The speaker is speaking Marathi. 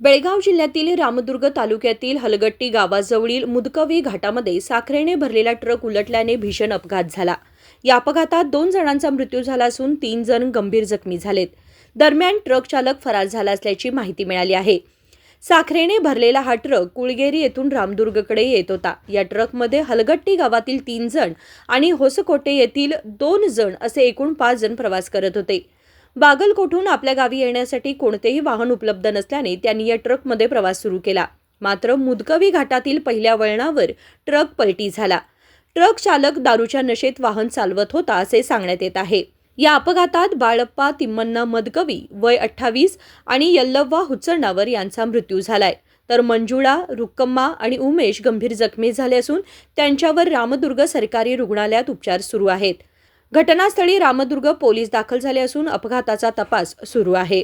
बेळगाव जिल्ह्यातील रामदुर्ग तालुक्यातील हलगट्टी गावाजवळील मुदकवी घाटामध्ये साखरेने भरलेला ट्रक उलटल्याने भीषण अपघात झाला. या अपघातात दोन जणांचा मृत्यू झाला असून तीन जण गंभीर जखमी झालेत. दरम्यान ट्रक चालक फरार झाला असल्याची माहिती मिळाली आहे. साखरेने भरलेला हा ट्रक कुळगेरी येथून रामदुर्गकडे येत होता. या ट्रकमध्ये हलगट्टी गावातील तीन जण आणि होसकोटे येथील दोन जण असे एकूण पाच जण प्रवास करत होते. बागलकोटहून आपल्या गावी येण्यासाठी कोणतेही वाहन उपलब्ध नसल्याने त्यांनी या ट्रकमध्ये प्रवास सुरू केला. मात्र मुदकवी घाटातील पहिल्या वळणावर ट्रक पलटी झाला. ट्रक चालक दारूच्या नशेत वाहन चालवत होता असे सांगण्यात येत आहे. या अपघातात बाळप्पा तिम्मन्ना मदकवी वय अठ्ठावीस आणि यल्लव्वा हुचरणावर यांचा मृत्यू झालाय. तर मंजुळा रुक्कम्मा आणि उमेश गंभीर जखमी झाले असून त्यांच्यावर रामदुर्ग सरकारी रुग्णालयात उपचार सुरू आहेत. घटनास्थळी रामदुर्ग पोलीस दाखल झाले असून अपघाताचा तपास सुरू आहे.